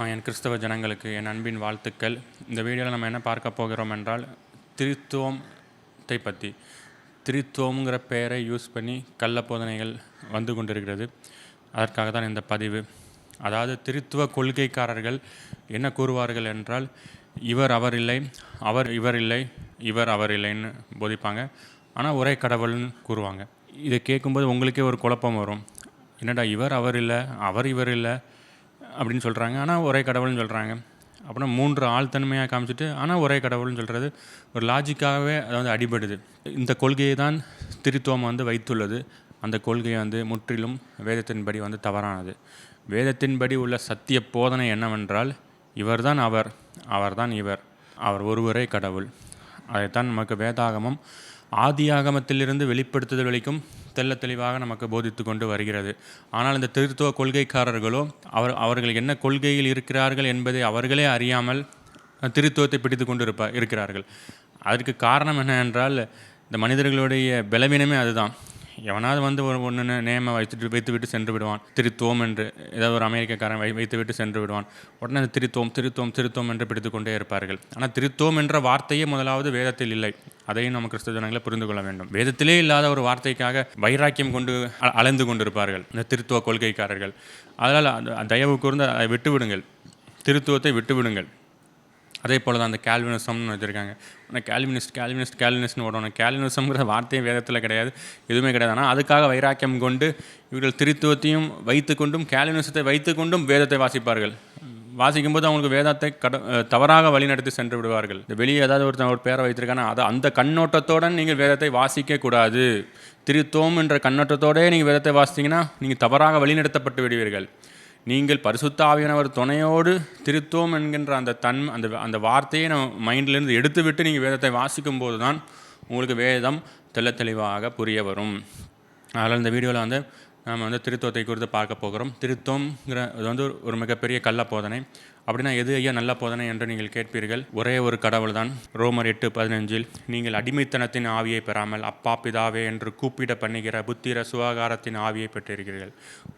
என் கிறிஸ்தவ ஜனங்களுக்கு என் அன்பின் வாழ்த்துக்கள். இந்த வீடியோவில் நம்ம என்ன பார்க்க போகிறோம் என்றால் திருத்துவத்தை பற்றி திருத்துவங்கிற பெயரை யூஸ் பண்ணி கள்ள போதனைகள் வந்து கொண்டிருக்கிறது. அதற்காக தான் இந்த பதிவு. அதாவது திருத்துவ கொள்கைக்காரர்கள் என்ன கூறுவார்கள் என்றால் இவர் அவர் இல்லை அவர் இவர் இல்லை இவர் அவர் இல்லைன்னு போதிப்பாங்க. ஆனால் ஒரே கடவுள்னு கூறுவாங்க. இதை கேட்கும்போது உங்களுக்கே ஒரு குழப்பம் வரும். என்னடா இவர் அவர் இல்லை அவர் இவர் இல்லை அப்படின்னு சொல்கிறாங்க ஆனால் ஒரே கடவுள்னு சொல்கிறாங்க அப்புறம் மூன்று ஆழ்த்தன்மையாக காமிச்சிட்டு ஆனால் ஒரே கடவுள்னு சொல்கிறது ஒரு லாஜிக்காகவே அதை வந்து அடிபடுது. இந்த கொள்கையை தான் திருத்துவம் வந்து வைத்துள்ளது. அந்த கொள்கை வந்து முற்றிலும் வேதத்தின்படி வந்து தவறானது. வேதத்தின்படி உள்ள சத்திய போதனை என்னவென்றால் இவர்தான் அவர் அவர்தான் இவர். அவர் ஒருவரே கடவுள். அதைத்தான் நமக்கு வேதாகமம் ஆதியாகமத்திலிருந்து வெளிப்படுத்துதல் வரைக்கும் தெள்ள தெளிவாக நமக்கு போதித்து கொண்டு வருகிறது. ஆனால் இந்த திருத்துவ கொள்கைக்காரர்களோ அவர் அவர்கள் என்ன கொள்கையில் இருக்கிறார்கள் என்பதை அவர்களே அறியாமல் திருத்துவத்தை பிடித்து கொண்டு இருப்பா இருக்கிறார்கள். அதற்கு காரணம் என்ன என்றால் இந்த மனிதர்களுடைய பலவீனமே அதுதான். எவனாவது வந்து ஒரு ஒன்று நேமை வைத்துட்டு வைத்து விட்டு சென்று விடுவான். திருத்துவம் என்று ஏதாவது ஒரு அமெரிக்கக்காரன் வை வைத்து விட்டு சென்று விடுவான். உடனே அந்த திருத்துவம் திருத்துவம் திருத்துவம் என்று பிடித்து கொண்டே இருப்பார்கள். ஆனால் திருத்துவம் என்ற வார்த்தையே முதலாவது வேதத்தில் இல்லை. அதையும் நம்ம கிறிஸ்தவ ஜனங்களை புரிந்து கொள்ள வேண்டும். வேதத்திலே இல்லாத ஒரு வார்த்தைக்காக வைராக்கியம் கொண்டு அ- அலைந்து கொண்டிருப்பார்கள். இந்த திருத்துவ கொள்கைக்காரர்கள். அதனால் அந்த தயவு கூர்ந்து அதை விட்டுவிடுங்கள். திருத்துவத்தை விட்டுவிடுங்கள். அதே போல் தான் அந்த கேல்வினிசம்னு வச்சுருக்காங்க. ஆனால் கேல்வினிஸ்ட் கேல்வினிஸ்ட் கேல்வினிஸ்ட்னு ஓடணும். கேல்வினிசம்ங்கிற வார்த்தையும் வேதத்தில் கிடையாது. எதுவுமே கிடையாது. ஆனால் அதுக்காக வைராக்கியம் கொண்டு இவர்கள் திருத்துவத்தையும் வைத்துக்கொண்டும் கேல்வினிசத்தை வைத்துக்கொண்டும் வேதத்தை வாசிப்பார்கள். வாசிக்கும்போது அவங்களுக்கு வேதத்தை கட தவறாக வழிநடத்தி சென்று விடுவார்கள். இந்த வெளியே ஏதாவது ஒருத்தன் ஒரு பேரை வைத்திருக்கானா அதை அந்த கண்ணோட்டத்தோட நீங்கள் வேதத்தை வாசிக்க கூடாது. திருத்தோம் என்ற கண்ணோட்டத்தோடே நீங்கள் வேதத்தை வாசித்தீங்கன்னா நீங்கள் தவறாக வழிநடத்தப்பட்டு விடுவீர்கள். நீங்கள் பரிசுத்த ஆவியானவர் துணையோடு திருத்தோம் என்கின்ற அந்த தன் அந்த அந்த வார்த்தையை நம்ம மைண்ட்லேருந்து எடுத்துவிட்டு நீங்கள் வேதத்தை வாசிக்கும் போது தான் உங்களுக்கு வேதம் தெள்ளத் தெளிவாக புரிய வரும். அதனால் இந்த வீடியோவில் வந்து நாம் வந்து திருத்துவத்தை குறித்து பார்க்க போகிறோம். திருத்தம்ங்கிற இது வந்து ஒரு- ஒரு மிகப்பெரிய கள்ள போதனை. அப்படின்னா எது ஐயா நல்ல போதனை என்று நீங்கள் கேட்பீர்கள்? ஒரே ஒரு கடவுள் தான் ரோமர் எட்டு பதினஞ்சில் நீங்கள் அடிமைத்தனத்தின் ஆவியை பெறாமல் அப்பா பிதாவே என்று கூப்பிட பண்ணுகிற புத்திர சுகாகாரத்தின் ஆவியை பெற்றிருக்கிறீர்கள்.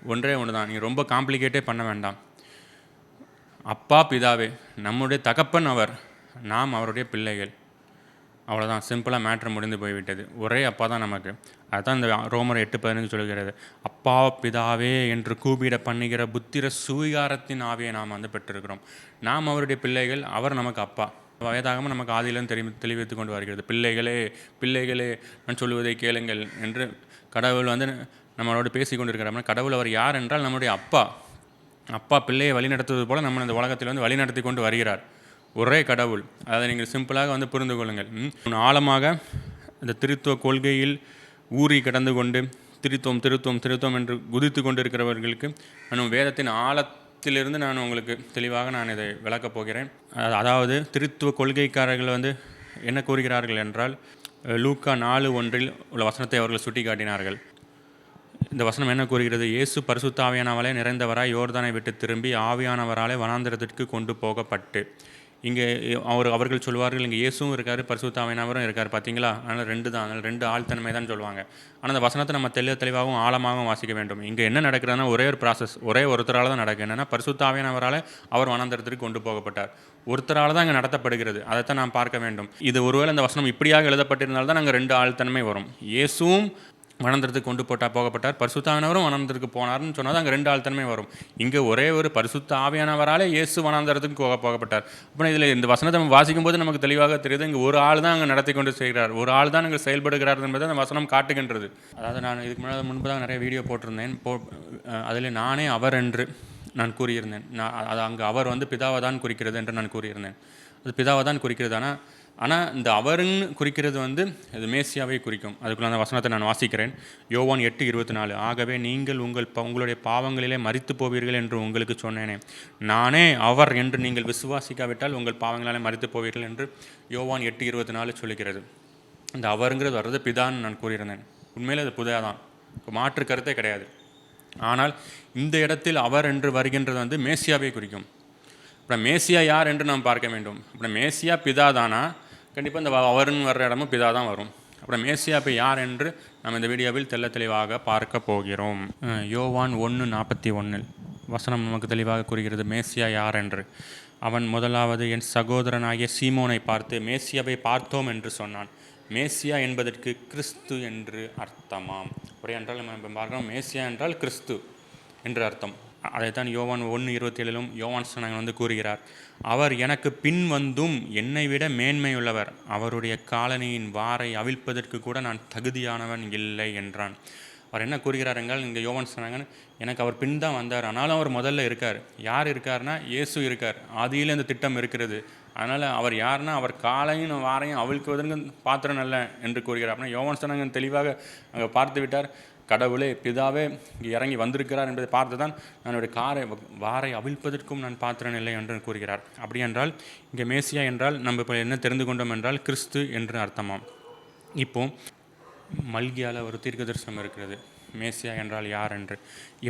ஒன்றே ஒன்று தான் நீங்கள் ரொம்ப காம்ப்ளிகேட்டே பண்ண வேண்டாம். அப்பா பிதாவே நம்முடைய தகப்பன் அவர் நாம் அவருடைய பிள்ளைகள். அவ்வளோதான் சிம்பிளாக மேட்ரு முடிந்து போய்விட்டது. ஒரே அப்பா தான் நமக்கு. அதுதான் இந்த ரோமர் எட்டு பதினஞ்சு சொல்கிறது அப்பா பிதாவே என்று கூப்பிட பண்ணுகிற புத்திர சுவிகாரத்தின் ஆவியை நாம் வந்து பெற்றிருக்கிறோம். நாம் அவருடைய பிள்ளைகள் அவர் நமக்கு அப்பா. வயதாகவும் நமக்கு ஆதியிலும் தெளி தெளிவித்து கொண்டு வருகிறது. பிள்ளைகளே பிள்ளைகளே நான் சொல்லுவதை கேளுங்கள் என்று கடவுள் வந்து நம்மளோடு பேசி கொண்டிருக்கிறார். கடவுள் அவர் யார் என்றால் நம்முடைய அப்பா. அப்பா பிள்ளையை வழிநடத்துவது போல் நம்ம இந்த உலகத்தில் வந்து வழிநடத்தி கொண்டு வருகிறார். ஒரே கடவுள். அதை நீங்கள் சிம்பிளாக வந்து புரிந்து கொள்ளுங்கள். உன் ஆழமாக இந்த திருத்துவ கொள்கையில் ஊறி கடந்து கொண்டு திருத்துவம் திருத்துவம் திருத்துவம் என்று குதித்து கொண்டிருக்கிறவர்களுக்கு நான் வேதத்தின் ஆழத்திலிருந்து நான் உங்களுக்கு தெளிவாக நான் இதை விளக்கப் போகிறேன். அதாவது திருத்துவ கொள்கைக்காரர்கள் வந்து என்ன கூறுகிறார்கள் என்றால் லூக்கா நாலு ஒன்றில் உள்ள வசனத்தை அவர்கள் சுட்டிக்காட்டினார்கள். இந்த வசனம் என்ன கூறுகிறது? இயேசு பரிசுத்த ஆவியானவராலே நிறைந்தவராய் யோர்தானை விட்டு திரும்பி ஆவியானவராலே வனாந்திரத்திற்கு கொண்டு போகப்பட்டு. இங்கே அவர் அவர்கள் சொல்வார்கள் இங்கே இயேசுவும் இருக்கார் பரிசுத்தாவினவரும் இருக்கார் பார்த்தீங்களா? அதனால் ரெண்டு தான் அதனால் ரெண்டு ஆழ்த்தன்மை தான் சொல்லுவாங்க. ஆனால் அந்த வசனத்தை நம்ம தெளிவ தெளிவாகவும் ஆழமாகவும் வாசிக்க வேண்டும். இங்கே என்ன நடக்கிறதுனா ஒரே ஒரு ப்ராசஸ் ஒரே ஒருத்தரால் தான் நடக்கும் என்னென்னா பரிசுத்தாவியானவரால் அவர் வனாந்திரத்திற்கு கொண்டு போகப்பட்டார். ஒருத்தரால் தான் இங்கே நடத்தப்படுகிறது. அதைத்தான் நாம் பார்க்க வேண்டும். இது ஒருவேளை இந்த வசனம் இப்படியாக எழுதப்பட்டிருந்தால் தான் நாங்கள் ரெண்டு ஆழ்த்தன்மை வரும். இயேசுவும் வனந்திரத்துக்கு கொண்டு போட்டால் போகப்பட்டார். பரிசுத்த ஆவியானவரும் வனந்திரத்துக்கு போனார்னு சொன்னால் அங்கே ரெண்டு ஆழ்த்தன்மை வரும். இங்கே ஒரே ஒரு பரிசுத்த ஆவியானவராலே இயேசு வனாந்தரத்துக்கு போக போகப்பட்டார். அப்புறம் இதில் இந்த வசனத்தை நம்ம வாசிக்கும் போது நமக்கு தெளிவாக தெரியுது. இங்கே ஒரு ஆள் தான் அங்கே நடத்தி கொண்டு செய்கிறார். ஒரு ஆள் தான் அங்கே செயல்படுகிறார் என்பதை அந்த வசனம் காட்டுகின்றது. அதாவது நான் இதுக்கு முன்னாடி முன்பதாக நிறைய வீடியோ போட்டிருந்தேன். போ அதில் நானே அவர் என்று நான் கூறியிருந்தேன். நான் அது அங்கே அவர் வந்து பிதாவை தான் குறிக்கிறது என்று நான் கூறியிருந்தேன். அது பிதாவை தான் குறிக்கிறது ஆனால் ஆனால் இந்த அவருன்னு குறிக்கிறது வந்து இது மேசியாவை குறிக்கும். அதுக்குள்ள அந்த வசனத்தை நான் வாசிக்கிறேன். யோவான் எட்டு இருபத்தி நாலு ஆகவே நீங்கள் உங்கள் உங்களுடைய பாவங்களிலே மறித்து போவீர்கள் என்று உங்களுக்கு சொன்னேனே. நானே அவர் என்று நீங்கள் விசுவாசிக்காவிட்டால் உங்கள் பாவங்களாலே மறித்து போவீர்கள் என்று யோவான் எட்டு இருபத்தி நாலு சொல்லுகிறது. இந்த அவருங்கிறது வர்றது பிதான்னு நான் கூறியிருந்தேன். உண்மையில் அது புதா தான். மாற்று கருத்தே கிடையாது. ஆனால் இந்த இடத்தில் அவர் என்று வருகின்றது வந்து மேசியாவை குறிக்கும். அப்புறம் மேசியா யார் என்று நாம் பார்க்க வேண்டும். அப்புறம் மேசியா பிதா தானா? கண்டிப்பாக இந்த வ- அவருன்னு வர்ற இடமும் பிதா தான் வரும். அப்புறம் மேசியா போய் யார் என்று நம்ம இந்த வீடியோவில் தெள்ள தெளிவாக பார்க்க போகிறோம். யோவான் ஒன்று நாற்பத்தி ஒன்றில் வசனம் நமக்கு தெளிவாக கூறுகிறது மேசியா யார் என்று? அவன் முதலாவது என் சகோதரனாகிய சீமோனை பார்த்து மேசியாவை பார்த்தோம் என்று சொன்னான். மேசியா என்பதற்கு கிறிஸ்து என்று அர்த்தமாம். ஒரே என்றால் நம்ம பார்க்கிறோம் மேசியா என்றால் கிறிஸ்து என்று அர்த்தம். அதைத்தான் யோவான் ஒன்று இருபத்தி ஏழிலும் யோவான் ஸ்நானகன் வந்து கூறுகிறார். அவர் எனக்கு பின் வந்தும் என்னை விட மேன்மையுள்ளவர். அவருடைய காலனியின் வாரை அவிழ்ப்பதற்கு கூட நான் தகுதியானவன் இல்லை என்றான். அவர் என்ன கூறுகிறார் என்றால் இங்கே யோவான் ஸ்நானகன் எனக்கு அவர் பின் தான் வந்தார். ஆனாலும் அவர் முதல்ல இருக்கார். யார் இருக்கார்னா இயேசு இருக்கார். ஆதியில் இந்த திட்டம் இருக்கிறது. அதனால் அவர் யாருன்னா அவர் காலையும் வாரையும் அவிழ்க்குவதற்கு பாத்திரம் அல்ல என்று கூறுகிறார். அப்படின்னா யோவான் ஸ்நானகன் தெளிவாக அங்கே பார்த்து விட்டார் கடவுளே பிதாவே இங்கே இறங்கி வந்திருக்கிறார் என்பதை பார்த்து தான் நான் என்னுடைய காரை வாரை அவிழ்ப்பதற்கும் நான் பாத்திரன் இல்லை என்று கூறுகிறார். அப்படி என்றால் இங்கே மேசியா என்றால் நம்ம இப்போ என்ன தெரிந்து கொண்டோம் என்றால் கிறிஸ்து என்று அர்த்தமாம். இப்போ மல்கியால் ஒரு தீர்க்க தரிசனம் இருக்கிறது. மேசியா என்றால் யார் என்று.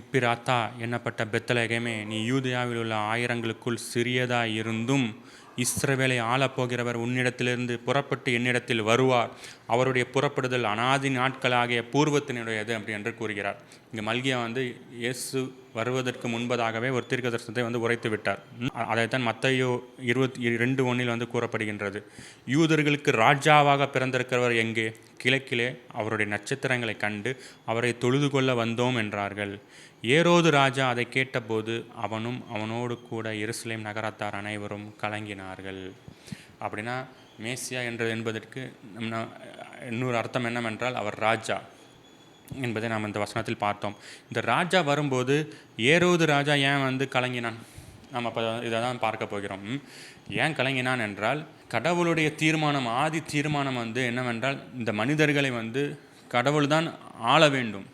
எப்பிராத்தா என்னப்பட்ட பெத்தலகமே நீ யூதியாவில் உள்ள ஆயிரங்களுக்குள் சிறியதாக இருந்தும் இஸ்ரவேலை ஆளப்போகிறவர் உன்னிடத்திலிருந்து புறப்பட்டு என்னிடத்தில் வருவார். அவருடைய புறப்படுதல் அனாதி நாட்களாகிய பூர்வத்தினுடையது அப்படி என்று கூறுகிறார். இங்கே மல்கியா வந்து இயேசு வருவதற்கு முன்பதாகவே ஒரு தீர்க்க தரிசனத்தை வந்து உரைத்து விட்டார். அதைத்தான் மத்தையோ இருபத்தி ரெண்டு ஒன்றில் வந்து கூறப்படுகின்றது. யூதர்களுக்கு ராஜாவாக பிறந்திருக்கிறவர் எங்கே? கிழக்கிலே அவருடைய நட்சத்திரங்களை கண்டு அவரை தொழுது கொள்ள வந்தோம் என்றார்கள். ஏரோது ராஜா அதை கேட்டபோது அவனும் அவனோடு கூட எருசலேம் நகரத்தார் அனைவரும் கலங்கினார்கள். அப்படின்னா மேசியா என்று என்பதற்கு நம்ம இன்னொரு அர்த்தம் என்னவென்றால் அவர் ராஜா. என்பதை நாம் இந்த வசனத்தில் பார்த்தோம். இந்த ராஜா வரும்போது ஏரோது ராஜா ஏன் வந்து கலங்கினான்? நாம் அப்போ இதை தான் பார்க்க போகிறோம். ஏன் கலங்கினான் என்றால் கடவுளுடைய தீர்மானம் ஆதி தீர்மானம் வந்து என்னவென்றால் இந்த மனிதர்களை வந்து கடவுள் தான் ஆள வேண்டும்.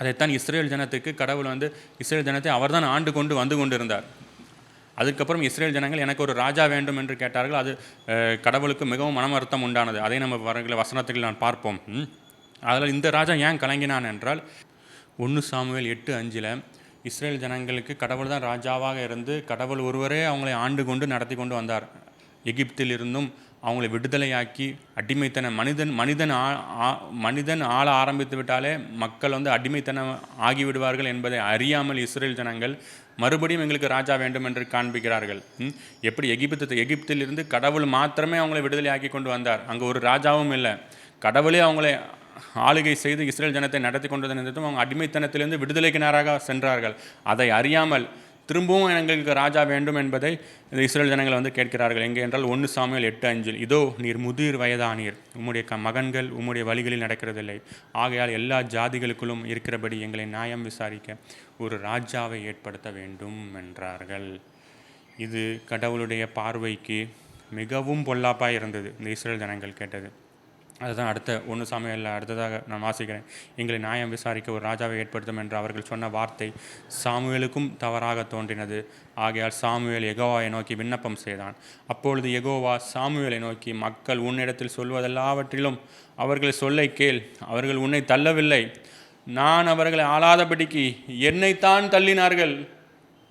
அதைத்தான் இஸ்ரேல் ஜனத்துக்கு கடவுள் வந்து இஸ்ரேல் ஜனத்தை அவர்தான் ஆண்டு கொண்டு வந்து கொண்டிருந்தார். அதுக்கப்புறம் இஸ்ரேல் ஜனங்கள் எனக்கு ஒரு ராஜா வேண்டும் என்று கேட்டார்கள். அது கடவுளுக்கு மிகவும் மனம் வருத்தம் உண்டானது. அதை நம்ம வருகிற வசனத்துக்கு நான் பார்ப்போம். அதில் இந்த ராஜா ஏன் கலங்கினான் என்றால் ஒன்று சாமுவேல் எட்டு அஞ்சில் இஸ்ரேல் ஜனங்களுக்கு கடவுள் தான் ராஜாவாக இருந்து கடவுள் ஒருவரே அவங்களை ஆண்டு கொண்டு நடத்தி கொண்டு வந்தார். எகிப்தில் இருந்தும் அவங்களை விடுதலையாக்கி அடிமைத்தனம் மனிதன் மனிதன் ஆ- ஆ- மனிதன் ஆள ஆரம்பித்து விட்டாலே மக்கள் வந்து அடிமைத்தனம் ஆகிவிடுவார்கள் என்பதை அறியாமல் இஸ்ரேல் ஜனங்கள் மறுபடியும் எங்களுக்கு ராஜா வேண்டும் என்று காண்பிக்கிறார்கள். எப்படி எகிப்து எகிப்தில் இருந்து கடவுள் மாத்திரமே அவங்களை விடுதலையாக்கி கொண்டு வந்தார்? அங்கே ஒரு ராஜாவும் இல்லை. கடவுளே அவங்களை ஆளுகை செய்து இஸ்ரேல் ஜனத்தை நடத்தி கொண்டது நிமித்தம் அவங்க அடிமைத்தனத்திலிருந்து விடுதலைக்கு நேராக சென்றார்கள். அதை அறியாமல் திரும்பவும் எங்களுக்கு ராஜா வேண்டும் என்பதை இந்த இஸ்ரேல் ஜனங்கள் வந்து கேட்கிறார்கள். எங்கே என்றால் ஒன்று சாமியல் எட்டு அஞ்சில் இதோ நீர் முதிர் வயதானீர். உம்முடைய க மகன்கள் உம்முடைய வழிகளில் நடக்கிறதில்லை. ஆகையால் எல்லா ஜாதிகளுக்குள்ளும் இருக்கிறபடி எங்களை நியாயம் விசாரிக்க ஒரு ராஜாவை ஏற்படுத்த வேண்டும் என்றார்கள். இது கடவுளுடைய பார்வைக்கு மிகவும் பொல்லாப்பாக இருந்தது. இந்த இஸ்ரேல் ஜனங்கள் கேட்டது. அதுதான் அடுத்த ஒன்று சமையலில் அடுத்ததாக நான் வாசிக்கிறேன். எங்களை நியாயம் விசாரிக்க ஒரு ராஜாவை ஏற்படுத்தும் என்று அவர்கள் சொன்ன வார்த்தை சாமுவேலுக்கும் தவறாக தோன்றினது. ஆகையால் சாமுவேல் எகோவாவை நோக்கி விண்ணப்பம் செய்தான். அப்பொழுது எகோவா சாமுவேலை நோக்கி மக்கள் உன்னிடத்தில் சொல்வதெல்லாவற்றிலும் அவர்கள் சொல்லை கேள். அவர்கள் உன்னை தள்ளவில்லை. நான் அவர்களை ஆளாதபடிக்கு என்னைத்தான் தள்ளினார்கள்.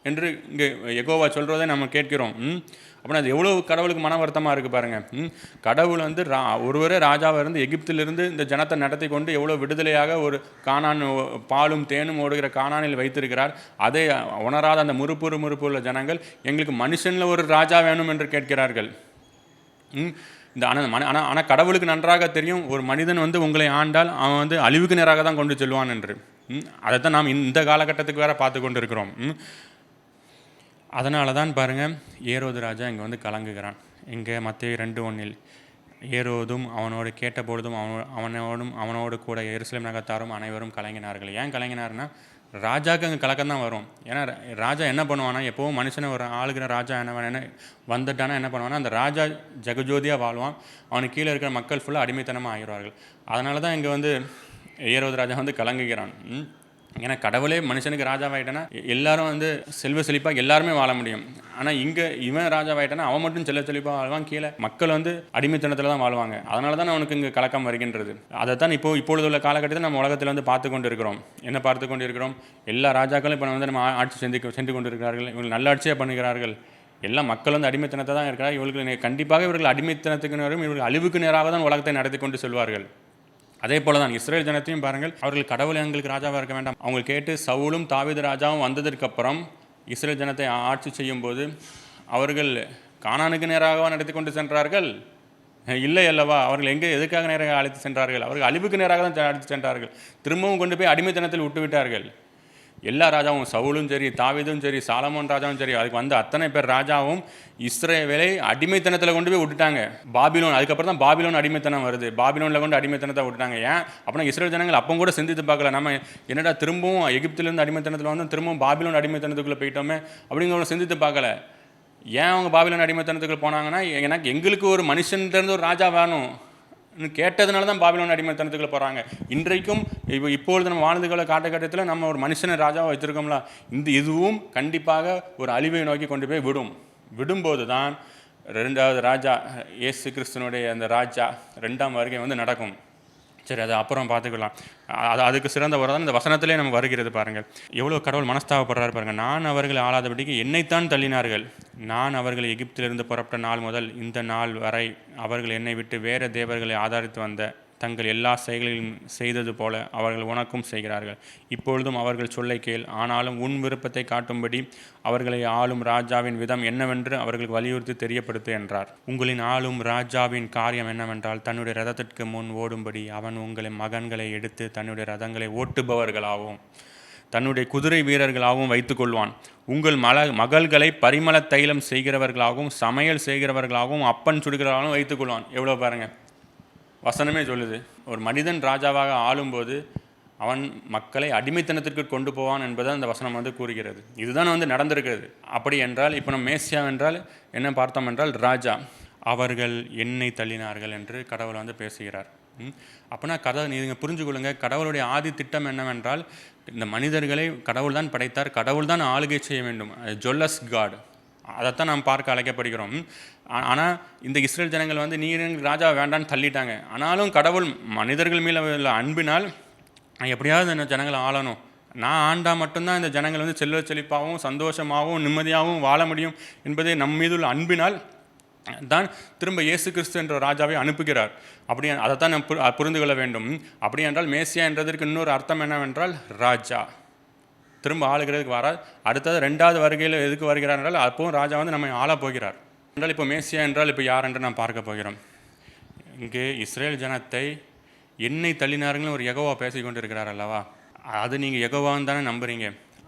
என்று இங்கே எகோவா சொல்கிறதை நம்ம கேட்கிறோம். ம்? அப்படின்னா அது எவ்வளோ கடவுளுக்கு மன வருத்தமாக இருக்குது பாருங்கள் ம்? கடவுள் வந்து ரா ஒருவரே ராஜாவாக இருந்து எகிப்திலிருந்து இந்த ஜனத்தை நடத்தி கொண்டு எவ்வளோ விடுதலையாக ஒரு காணான் பாலும் தேனும் ஓடுகிற காணானில் வைத்திருக்கிறார். அதை உணராத அந்த முறுப்புறு முறுப்பு உள்ள ஜனங்கள் எங்களுக்கு மனுஷனில் ஒரு ராஜா வேணும் என்று கேட்கிறார்கள். ம்? இந்த ஆனால் மன ஆனால் ஆனால் கடவுளுக்கு நன்றாக தெரியும். ஒரு மனிதன் வந்து உங்களை ஆண்டால் அவன் வந்து அழிவுக்கு நேராக தான் கொண்டு செல்வான் என்று. ம்? அதைத்தான் நாம் இந்த காலகட்டத்துக்கு வேற பார்த்து கொண்டு இருக்கிறோம் ம்? அதனால தான் பாருங்கள் ஏரோது ராஜா இங்கே வந்து கலங்குகிறான். இங்கே மத்திய ரெண்டு ஒன்றில் ஏரோதும் அவனோடு கேட்டபொழுதும் அவனோ அவனோடும் அவனோடு கூட எருசலேம் நகத்தாரும் அனைவரும் கலங்கினார்கள். ஏன் கலங்கினார்னா ராஜாவுக்கு அங்கே கலக்கம் தான் வரும். ஏன்னா ராஜா என்ன பண்ணுவானா எப்போவும் மனுஷனை ஒரு ஆளுகிற ராஜா என்ன என்ன வந்துட்டானா என்ன பண்ணுவானா அந்த ராஜா ஜெகஜோதியாக வாழ்வான். அவனுக்கு கீழே இருக்கிற மக்கள் ஃபுல்லாக அடிமைத்தனமாக ஆகிடுவார்கள். அதனால தான் இங்கே வந்து ஏரோது ராஜா வந்து கலங்குகிறான். ஏன்னா கடவுளே மனுஷனுக்கு ராஜாவாயிட்டனா எல்லாரும் வந்து செல்வ செழிப்பாக எல்லாருமே வாழ முடியும். ஆனால் இங்கே இவன் ராஜாவாயிட்டனா அவன் மட்டும் செல்வ செழிப்பாக வாழ்வான் கீழே மக்கள் வந்து அடிமைத்தனத்தில் தான் வாழ்வாங்க. அதனால தான் அவனுக்கு இங்கே கலக்கம் வருகின்றது. அதை தான் இப்போ இப்பொழுது உள்ள காலகட்டத்தில் நம்ம உலகத்தில் வந்து பார்த்து கொண்டு இருக்கிறோம் என்ன பார்த்து கொண்டு இருக்கிறோம் எல்லா ராஜாக்களும் இப்போ வந்து நம்ம ஆட்சி செஞ்சு சென்று கொண்டு இருக்கிறார்கள் இவங்க நல்ல ஆட்சியாக பண்ணுகிறார்கள். எல்லா மக்கள் வந்து அடிமைத்தனத்தை தான் இருக்கிறார் இவர்களுக்கு கண்டிப்பாக இவர்கள் அடிமைத்தனத்துக்கு நேரம் இவர்கள் அழிவுக்கு நேராக தான் உலகத்தை நடத்தி கொண்டு செல்வார்கள். அதே போல தான் இஸ்ரேல் ஜனத்தையும் பாருங்கள் அவர்கள் கடவுள் எங்களுக்கு ராஜாவாக இருக்க வேண்டாம். அவங்க கேட்டு சவுலும் தாவித ராஜாவும் வந்ததற்கப்புறம் இஸ்ரேல் ஜனத்தை ஆட்சி செய்யும் போது அவர்கள் காணானுக்கு நேராக நடத்தி கொண்டு சென்றார்கள்? இல்லை அல்லவா அவர்கள் எங்கே எதுக்காக நேராக அழைத்து சென்றார்கள்? அவர்கள் அழிவுக்கு நேராக தான் அழைத்து சென்றார்கள். திரும்பவும் கொண்டு போய் அடிமைத்தனத்தில் விட்டுவிட்டார்கள். எல்லா ராஜாவும் சவுலும் சரி தாவிதும் சரி சாலமோன் ராஜாவும் சரி அதுக்கு வந்து அத்தனை பேர் ராஜாவும் இஸ்ரேவேலை அடிமைத்தனத்தில் கொண்டு போய் விட்டுட்டாங்க. பாபிலோன் அதுக்கப்புறம் தான் பாபிலோன் அடிமைத்தனம் வருது. பாபிலோனில் கொண்டு அடிமைத்தனத்தை விட்டுட்டாங்க. ஏன்? அப்படின்னா இஸ்ரேல் ஜனங்கள் அப்போ கூட சிந்தித்து பார்க்கல. நம்ம என்னடா திரும்பவும் எகிப்திலேருந்து அடிமைத்தனத்தில் வந்து திரும்பவும் பாபிலோன் அடிமைத்தனத்துக்குள்ளே போயிட்டோமே அப்படிங்கிற சிந்தித்து பார்க்கல. ஏன் அவங்க பாபிலோன் அடிமைத்தனத்துக்குள்ளே போனாங்கன்னா எனக்கு எங்களுக்கு ஒரு மனுஷன்லேருந்து ஒரு ராஜா வேணும். கேட்டதுனால தான் பாபிலோன் அடிமைத்தனத்துக்குள்ள போகிறாங்க இன்றைக்கும் இப்போ இப்பொழுது நம்ம வாழ்ந்துகளை காலகட்டத்தில் நம்ம ஒரு மனுஷனை ராஜாவை வச்சுருக்கோம்ல இந்த இதுவும் கண்டிப்பாக ஒரு அழிவை நோக்கி கொண்டு போய் விடும். விடும்போது தான் ரெண்டாவது ராஜா இயேசு கிறிஸ்தனுடைய அந்த ராஜா ரெண்டாம் வருகை வந்து நடக்கும். சரி அது அப்புறம் பார்த்துக்கலாம். அது அதுக்கு சிறந்த வரதான் இந்த வசனத்திலே நம்ம வருகிறது பாருங்கள். எவ்வளோ கடவுள் மனஸ்தாபப்படுறாரு பாருங்கள். நான் அவர்களை ஆளாதபடிக்கு என்னைத்தான் தள்ளினார்கள். நான் அவர்களை எகிப்திலிருந்து புறப்பட்ட நாள் முதல் இந்த நாள் வரை அவர்கள் என்னை விட்டு வேறு தேவர்களை ஆதரித்து வந்த தங்கள் எல்லா செயல்களையும் செய்தது போல அவர்கள் உனக்கும் செய்கிறார்கள். இப்பொழுதும் அவர்கள் சொல்லை கேள். ஆனாலும் உன் விருப்பத்தை காட்டும்படி அவர்களை ஆளும் ராஜாவின் விதம் என்னவென்று அவர்களுக்கு வலியுறுத்தி தெரியப்படுத்து என்றார். உங்களின் ஆளும் ராஜாவின் காரியம் என்னவென்றால் தன்னுடைய ரதத்திற்கு முன் ஓடும்படி அவன் உங்களின் மகன்களை எடுத்து தன்னுடைய ரதங்களை ஓட்டுபவர்களாகவும் தன்னுடைய குதிரை வீரர்களாகவும் வைத்துக்கொள்வான் உங்கள் மல மகள்களை பரிமள தைலம் செய்கிறவர்களாகவும் சமையல் செய்கிறவர்களாகவும் அப்பன் சுடுகிறவர்களாகவும் வைத்துக்கொள்வான் எவ்வளோ பாருங்கள் வசனமே சொல்லுது. ஒரு மனிதன் ராஜாவாக ஆளும்போது அவன் மக்களை அடிமைத்தனத்திற்கு கொண்டு போவான் என்பதை அந்த வசனம் வந்து கூறுகிறது. இதுதான் வந்து நடந்திருக்கிறது. அப்படி என்றால் இப்போ நம்ம மேசியா என்றால் என்ன பார்த்தோம் என்றால் ராஜா அவர்கள் என்னை தள்ளினார்கள் என்று கடவுள் வந்து பேசுகிறார். அப்போனா கதை நீங்கள் புரிஞ்சுக்கொள்ளுங்க கடவுளுடைய ஆதி திட்டம் என்னவென்றால் இந்த மனிதர்களை கடவுள் தான் படைத்தார் கடவுள் தான் ஆளுகை செய்ய வேண்டும். Jealous God. அதைத்தான் நாம் பார்க்க அழைக்கப்படுகிறோம். ஆனால் இந்த இஸ்ரேல் ஜனங்கள் வந்து நீ ராஜா வேண்டான்னு தள்ளிட்டாங்க. ஆனாலும் கடவுள் மனிதர்கள் மேலே உள்ள அன்பினால் நான் எப்படியாவது இந்த ஜனங்களை ஆளணும். நான் ஆண்டால் மட்டும்தான் இந்த ஜனங்கள் வந்து செல்வ செழிப்பாகவும் சந்தோஷமாகவும் நிம்மதியாகவும் வாழ முடியும் என்பதை நம் மீது உள்ள அன்பினால் தான் திரும்ப இயேசு கிறிஸ்து என்ற ராஜாவை அனுப்புகிறார். அப்படி அதைத்தான் நாம் புரிந்து கொள்ள வேண்டும். அப்படி என்றால் மேசியா என்றதற்கு இன்னொரு அர்த்தம் என்னவென்றால் ராஜா. திரும்ப ஆளுகிறதுக்கு வரார். அடுத்தது ரெண்டாவது வருகையில் எதுக்கு வருகிறார் என்றால் அப்பவும் ராஜா வந்து நம்மை ஆள போகிறார். என்றால் இப்போ மேசியா என்றால் இப்போ யார் என்று நாம் பார்க்க போகிறோம். இங்கே இஸ்ரேல் ஜனத்தை என்னை தள்ளினாருங்களும் ஒரு எகவா பேசி கொண்டு இருக்கிறார் அல்லவா? அது நீங்கள் எகவான்னு தானே நம்புகிறீங்க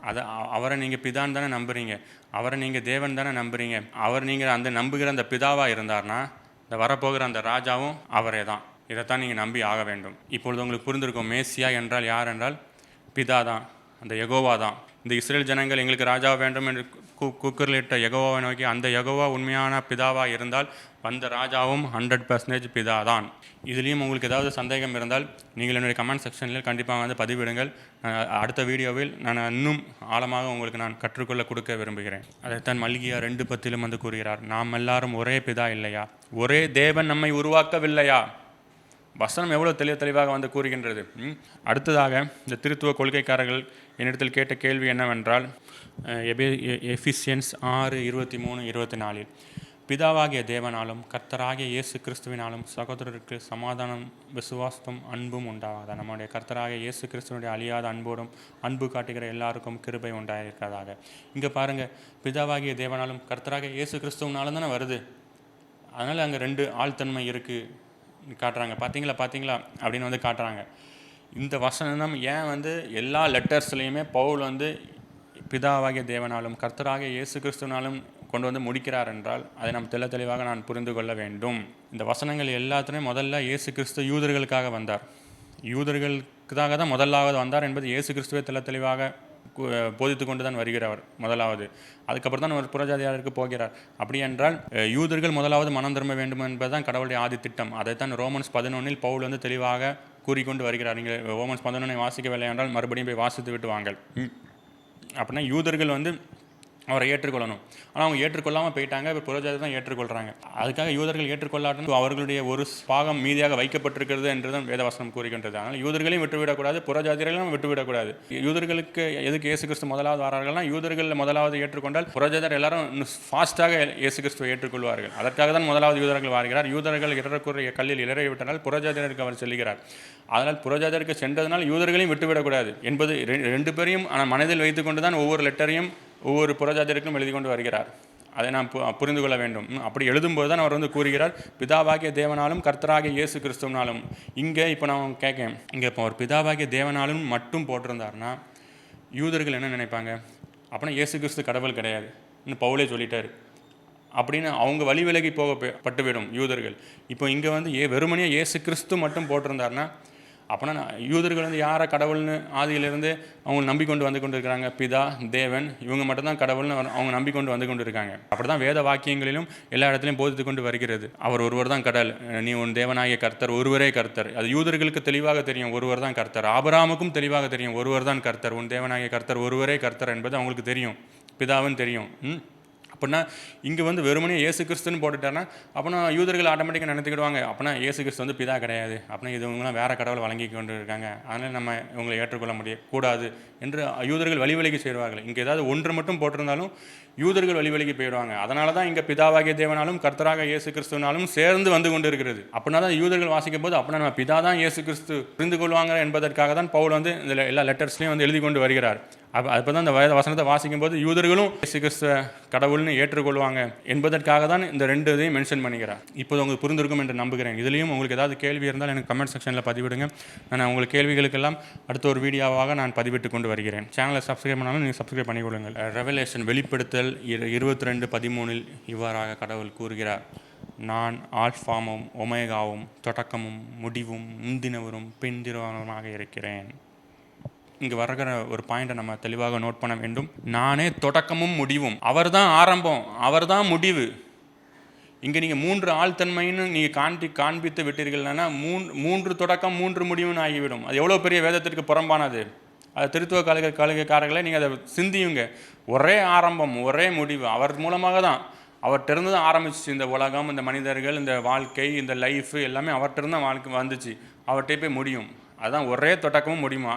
அதை அவரை நீங்கள் பிதான் தானே நம்புகிறீங்க அவரை நீங்கள் தேவன் தானே நம்புறீங்க. அவர் நீங்கள் அந்த நம்புகிற அந்த பிதாவாக இருந்தார்னா இந்த வரப்போகிற அந்த ராஜாவும் அவரே தான். இதைத்தான் நீங்கள் நம்பி ஆக வேண்டும். இப்பொழுது உங்களுக்கு புரிந்திருக்கும் மேசியா என்றால் யார் என்றால் பிதா தான். அந்த எகோவா தான். இந்த இஸ்ரேல் ஜனங்கள் எங்களுக்கு ராஜா வேண்டும் என்று கு குக்கரிலிட்ட யெகோவாவை நோக்கி அந்த எகோவா உண்மையான பிதாவாக இருந்தால் வந்த ராஜாவும் ஹண்ட்ரட் பர்சன்டேஜ் பிதா தான். இதுலேயும் உங்களுக்கு ஏதாவது சந்தேகம் இருந்தால் நீங்கள் என்னுடைய கமெண்ட் செக்ஷனில் கண்டிப்பாக வந்து பதிவிடுங்கள். அடுத்த வீடியோவில் நான் இன்னும் ஆழமாக உங்களுக்கு நான் கற்றுக்கொள்ள கொடுக்க விரும்புகிறேன். அதைத்தான் மல்கியா ரெண்டு பத்திலும் வந்து கூறுகிறார். நாம் எல்லாரும் ஒரே பிதா இல்லையா? ஒரே தேவன் நம்மை உருவாக்கவில்லையா? வசனம் எவ்வளோ தெளிவு தெளிவாக வந்து கூறுகின்றது? அடுத்ததாக இந்த திருத்துவ கொள்கைக்காரர்கள் என்னிடத்தில் கேட்ட கேள்வி என்னவென்றால் எபே எ- எஃபிசியன்ஸ் ஆறு இருபத்தி மூணு இருபத்தி நாலில் பிதாவாகிய தேவனாலும் கர்த்தராகிய இயேசு கிறிஸ்துவினாலும் சகோதரருக்கு சமாதானம் விசுவாசத்தும் அன்பும் உண்டாகாத நம்முடைய கர்த்தராகிய இயேசு கிறிஸ்துவனுடைய அழியாத அன்போடும் அன்பு காட்டுகிற எல்லாருக்கும் கிருபை உண்டாயிருக்கிறதாக. இங்கே பாருங்கள் பிதாவாகிய தேவனாலும் கர்த்தராகிய இயேசு கிறிஸ்துவனாலும் தானே வருது? அதனால் அங்கே ரெண்டு ஆழ்த்தன்மை இருக்குது காட்டுறாங்க. பார்த்தீங்களா பார்த்தீங்களா? அப்படின்னு வந்து காட்டுறாங்க. இந்த வசனம் ஏன் வந்து எல்லா லெட்டர்ஸ்லேயுமே பவுல் வந்து பிதாவாகிய தேவனாலும் கர்த்தராகிய இயேசு கிறிஸ்துனாலும் கொண்டு வந்து முடிக்கிறார் என்றால் அதை நாம் தெள்ள தெளிவாக நான் புரிந்து கொள்ள வேண்டும். இந்த வசனங்கள் எல்லாத்துலேயும் முதல்ல இயேசு கிறிஸ்து யூதர்களுக்காக வந்தார். யூதர்களுக்காக தான் முதலாவது வந்தார் என்பது இயேசு கிறிஸ்துவே தெள்ள தெளிவாக போதித்து கொண்டு தான் வருகிறவர் முதலாவது. அதுக்கப்புறம் தான் அவர் புறஜாதியாருக்கு போகிறார். அப்படி என்றால் யூதர்கள் முதலாவது மனம் திரும்ப வேண்டும் என்பதுதான் கடவுளுடைய ஆதி திட்டம். அதைத்தான் ரோமன்ஸ் பதினொன்றில் பவுல் வந்து தெளிவாக கூறிக்கொண்டு வருகிறார். நீங்கள் ரோமன்ஸ் பதினொன்றை வாசிக்கவில்லை என்றால் மறுபடியும் போய் வாசித்து விட்டு வாங்கள் அப்படின்னா யூதர்கள் வந்து அவரை ஏற்றுக்கொள்ளணும். ஆனால் அவங்க ஏற்றுக்கொள்ளாமல் போயிட்டாங்க. இப்போ புறஜாதி தான் ஏற்றுக்கொள்கிறாங்க அதுக்காக யூதர்கள் ஏற்றுக்கொள்ளாட்டும் அவர்களுடைய ஒரு பாகம் மீதியாக வைக்கப்பட்டிருக்கிறது என்றுதான் வேதவாசனம் கூறுகின்றது. அதனால் யூதர்களையும் விட்டுவிடக்கூடாது புறஜாதிகளையும் விட்டுவிடக்கூடாது. யூதர்களுக்கு எதுக்கு இயேசு கிறிஸ்து முதலாவது வரார்கள்னா யூதர்கள் முதலாவது ஏற்றுக்கொண்டால் புறஜாதர் எல்லாரும் ஃபாஸ்ட்டாக இயேசு கிறிஸ்துவை ஏற்றுக்கொள்வார்கள். அதற்காக தான் முதலாவது யூதர்கள் வருகிறார் யூதர்கள் இடறக்குரிய கல்லில் இறறி விட்டனால் புறஜாதியருக்கு அவர் செல்கிறார். அதனால் புறஜாதருக்கு சென்றதனால் யூதர்களையும் விட்டுவிடக்கூடாது என்பது ரெண்டு பேரையும் ஆனால் மனதில் வைத்துக்கொண்டு தான் ஒவ்வொரு லெட்டரையும் ஒவ்வொரு புறஜாதியருக்கும் எழுதி கொண்டு வருகிறார். அதை நாம் பு- புரிந்து கொள்ள வேண்டும். அப்படி எழுதும்போது தான் அவர் வந்து கூறுகிறார் பிதாவாகிய தேவனாலும் கர்த்தராகிய இயேசு கிறிஸ்துவனாலும். இங்கே இப்போ நான் கேட்கேன். இங்கே இப்போ அவர் பிதாவாகிய தேவனாலும் மட்டும் போட்டிருந்தாருன்னா யூதர்கள் என்ன நினைப்பாங்க? அப்படின்னா இயேசு கிறிஸ்து கடவுள் கிடையாது. இன்னும் பவுலே சொல்லிட்டார். அப்படின்னு அவங்க வழி விலகி போக பட்டுவிடும் யூதர்கள். இப்போ இங்கே வந்து ஏ வெறுமனே இயேசு கிறிஸ்து மட்டும் போட்டிருந்தாருன்னா அப்போனா யூதர்கள் வந்து யாரை கடவுள்னு ஆதியிலிருந்து அவங்க நம்பிக்கொண்டு வந்து கொண்டு இருக்கிறாங்க பிதா தேவன் இவங்க மட்டும்தான் கடவுள்னு அவங்க நம்பிக்கொண்டு வந்து கொண்டு இருக்காங்க அப்படி தான் வேத வாக்கியங்களிலும் எல்லா இடத்துலையும் போதித்து கொண்டு வருகிறது. அவர் ஒருவர் தான் கடல். நீ உன் தேவனாகிய கர்த்தர் ஒருவரே கர்த்தர். அது யூதர்களுக்கு தெளிவாக தெரியும் ஒருவர் தான் கர்த்தர். ஆபராமுக்கும் தெளிவாக தெரியும் ஒருவர் தான் கர்த்தர். உன் தேவனாகிய கர்த்தர் ஒருவரே கர்த்தர் என்பது அவங்களுக்கு தெரியும். பிதாவும் தெரியும். ம்? அப்படின்னா இங்கே வந்து வெறுமனே இயேசு கிறிஸ்துன்னு போட்டுட்டாருன்னா அப்போனா யூதர்கள் ஆட்டோமேட்டிக்காக நினைத்துக்கிடுவாங்க அப்படின்னா இயேசு கிறிஸ்து வந்து பிதா கிடையாது அப்படின்னா இது இவங்களாம் வேறு கடவுளை வழங்கி கொண்டு இருக்காங்க அதனால் நம்ம இவங்களை ஏற்றுக்கொள்ள முடிய கூடாது என்று யூதர்கள் வழி வழிக்கு செய்வார்கள். இங்கே ஏதாவது ஒன்று மட்டும் போட்டிருந்தாலும் யூதர்கள் வழி வழிக்கு போயிடுவாங்க. அதனால தான் இங்கே பிதாவாகிய தேவனாலும் கர்த்தராக இயேசு கிறிஸ்துவனாலும் சேர்ந்து வந்து கொண்டு இருக்கிறது அப்படின்னா தான் யூதர்கள் வாசிக்கும் போது அப்படின்னா நம்ம பிதா தான் இயேசு கிறிஸ்து புரிந்து கொள்வாங்க என்பதற்காக தான் பவுல் வந்து இதில் எல்லா லெட்டர்ஸ்லையும் வந்து எழுதி கொண்டு வருகிறார். அப்போ அப்போ தான் இந்த வசனத்தை வாசிக்கும் போது யூதர்களும் இயேசு கிறிஸ்த கடவுள்னு ஏற்றுக்கொள்வாங்க என்பதற்காக தான் இந்த ரெண்டு இதையும் மென்ஷன் பண்ணிக்கிறேன் இப்போ உங்களுக்கு புரிந்திருக்கும் என்று நம்புகிறேன். இதுலேயும் உங்களுக்கு ஏதாவது கேள்வி இருந்தால் எனக்கு கமெண்ட் செக்ஷனில் பதிவிடுங்க. நான் உங்கள் கேள்விகளுக்கெல்லாம் அடுத்த ஒரு வீடியோவாக நான் பதிவிட்டு கொண்டு வருகிறேன். சேனலை சப்ஸ்கிரைப் பண்ணாலும் நீங்கள் சப்ஸ்கிரைப் பண்ணிக்கொள்ளுங்கள். ரெவலேஷன் வெளிப்படுத்தல் இரு இருபத்தி ரெண்டு பதிமூணில் இவ்வாறாக கடவுள் கூறுகிறார். நான் ஆல்ஃபாமும் ஒமேகாவும் தொடக்கமும் முடிவும் முந்தினவரும் பிந்திரவருமாக இருக்கிறேன். இங்கே வரகிற ஒரு பாயிண்டை நம்ம தெளிவாக நோட் பண்ண வேண்டும். நானே தொடக்கமும் முடிவும். அவர்தான் ஆரம்பம். அவர் தான் முடிவு. இங்கே நீங்கள் மூன்று ஆழ்தன்மைன்னு நீங்கள் காண்பி காண்பித்து விட்டீர்கள்னா மூன் மூன்று தொடக்கம் மூன்று முடிவுன்னு ஆகிவிடும். அது எவ்வளோ பெரிய வேதத்திற்கு புறம்பானது? அது திருத்துவ கழக கழகக்காரர்களை நீங்கள் அதை சிந்தியுங்க. ஒரே ஆரம்பம் ஒரே முடிவு. அவர் மூலமாக தான். அவர்கிட்டருந்து தான் ஆரம்பிச்சிச்சு இந்த உலகம் இந்த மனிதர்கள் இந்த வாழ்க்கை இந்த லைஃப் எல்லாமே அவர்கிட்டருந்து தான் வாழ்க்கை வந்துச்சு. அவர்கிட்டே போய் முடியும். அதான் ஒரே தொடக்கமும் முடியுமா?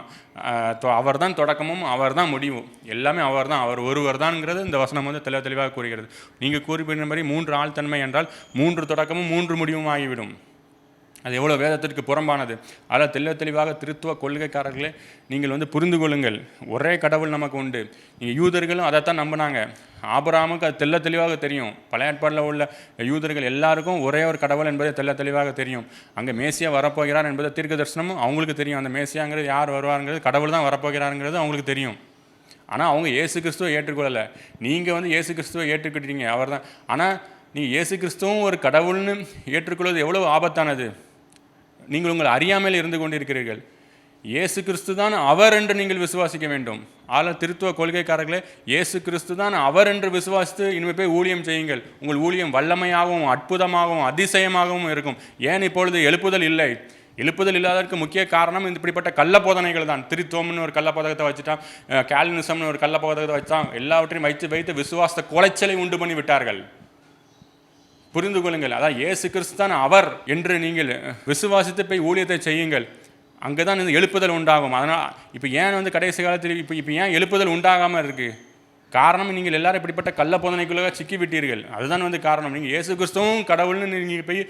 அவர் தான் தொடக்கமும் அவர் தான் முடிவும். எல்லாமே அவர் தான் அவர் ஒருவர் தான்ங்கிறது இந்த வசனம் வந்து தெளிவ தெளிவாக கூறுகிறது. நீங்கள் குறிப்பிட்ட மாதிரி மூன்று ஆழ்த்தன்மை என்றால் மூன்று தொடக்கமும் மூன்று முடிவும் ஆகிவிடும். அது எவ்வளோ வேதத்திற்கு புறம்பானது? அதில் தெள்ள தெளிவாக திருத்துவ கொள்கைக்காரர்களே நீங்கள் வந்து புரிந்து கொள்ளுங்கள். ஒரே கடவுள் நமக்கு உண்டு. நீங்கள் யூதர்களும் அதைத்தான் நம்பினாங்க. ஆபராமுக்கு அது தெள்ள தெளிவாக தெரியும். பழைய ஏற்பாடில் உள்ள யூதர்கள் எல்லாருக்கும் ஒரே ஒரு கடவுள் என்பதை தெல்ல தெளிவாக தெரியும். அங்கே மேசியா வரப்போகிறார் என்பதை தீர்க்க தரிசனமும் அவங்களுக்கு தெரியும். அந்த மேசியாங்கிறது யார் வருவாருங்கிறது கடவுள் தான் வரப்போகிறாருங்கிறது அவங்களுக்கு தெரியும். ஆனால் அவங்க இயேசு கிறிஸ்துவை ஏற்றுக்கொள்ளலை. நீங்கள் வந்து இயேசு கிறிஸ்துவை ஏற்றுக்கிட்டீங்க அவர் தான் ஆனால் நீங்கள் இயேசு கிறிஸ்துவும் ஒரு கடவுள்னு ஏற்றுக்கொள்வது எவ்வளோ ஆபத்தானது? நீங்கள் உங்கள் அறியாமையில் இருந்து கொண்டிருக்கிறீர்கள். இயேசு கிறிஸ்து தான் அவர் என்று நீங்கள் விசுவாசிக்க வேண்டும். ஆள திருத்துவ கொள்கைக்காரர்களே இயேசு கிறிஸ்து தான் அவர் என்று விசுவாசித்து இனிமேல் போய் ஊழியம் செய்யுங்கள். உங்கள் ஊழியம் வல்லமையாகவும் அற்புதமாகவும் அதிசயமாகவும் இருக்கும். ஏன் இப்பொழுது எழுப்புதல் இல்லை? எழுப்புதல் இல்லாததற்கு முக்கிய காரணம் இந்த இப்படிப்பட்ட கள்ள போதனைகள் தான். திருத்துவம்னு ஒரு கள்ள போதகத்தை வச்சுட்டான் கேலினிசம்னு ஒரு கள்ள போதகத்தை வச்சுட்டான். எல்லாவற்றையும் வைத்து வைத்து விசுவாச குலைச்சலை உண்டு பண்ணி விட்டார்கள் புரிந்து கொள்ளுங்கள் அதான் ஏசு கிறிஸ்து தான் அவர் என்று நீங்கள் விசுவாசித்து போய் ஊழியத்தை செய்யுங்கள். அங்கே தான் இந்த எழுப்புதல் உண்டாகும். அதனால் இப்போ ஏன் வந்து கடைசி காலத்தில் இப்போ இப்போ ஏன் எழுப்புதல் உண்டாகாமல் இருக்குது காரணம் நீங்கள் எல்லாரும் இப்படிப்பட்ட கள்ள போதனைக்குள்ளாக சிக்கி விட்டீர்கள் அதுதான் வந்து காரணம். நீங்கள் ஏசு கிறிஸ்துவும் கடவுள்னு நீங்கள் போய்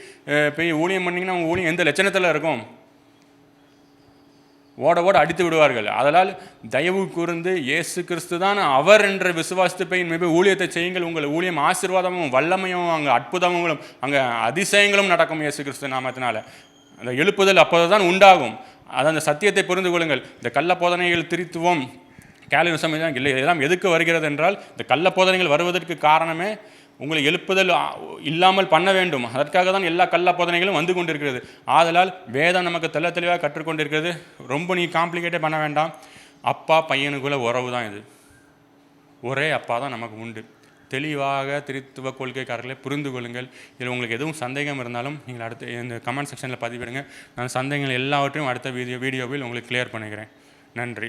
போய் ஊழியம் பண்ணிங்கன்னா உங்கள் ஊழியம் எந்த லட்சணத்தில் இருக்கும்? ஓட ஓட அடித்து விடுவார்கள். அதனால் தயவு கூர்ந்து இயேசு கிறிஸ்து தான் அவர் என்ற விசுவாசத்து போய் ஊழியத்தை செய்யுங்கள். உங்கள் ஊழியம் ஆசீர்வாதமும் வல்லமையும் அங்கே அற்புதங்களும் அங்கே அதிசயங்களும் நடக்கும் இயேசு கிறிஸ்து நாமத்தினால. அந்த எழுப்புதல் அப்போது தான் உண்டாகும். அது அந்த சத்தியத்தை புரிந்து கொள்ளுங்கள். இந்த கள்ள போதனைகள் திருத்துவம். கேலினிசம் இதெல்லாம் இல்லை இதெல்லாம் எதுக்கு வருகிறது என்றால் இந்த கள்ள போதனைகள் வருவதற்கு காரணமே உங்களை எழுப்புதல் இல்லாமல் பண்ண வேண்டும். அதற்காக தான் எல்லா கல்லா போதனைகளும் வந்து கொண்டிருக்கிறது. ஆதலால் வேதம் நமக்கு தெள்ள தெளிவாக கற்றுக்கொண்டிருக்கிறது ரொம்ப நீ காம்ப்ளிகேட்டே பண்ண வேண்டாம். அப்பா பையனுக்குள்ள உறவு தான் இது. ஒரே அப்பா தான் நமக்கு உண்டு. தெளிவாக திருத்துவ கொள்கைக்காரர்களை புரிந்து கொள்ளுங்கள். இதில் உங்களுக்கு எதுவும் சந்தேகம் இருந்தாலும் நீங்கள் அடுத்த இந்த கமெண்ட் செக்ஷனில் பதிவிடுங்க. நான் சந்தேகங்கள் எல்லாவற்றையும் அடுத்த வீடியோ வீடியோவில் உங்களுக்கு கிளியர் பண்ணிக்கிறேன். நன்றி.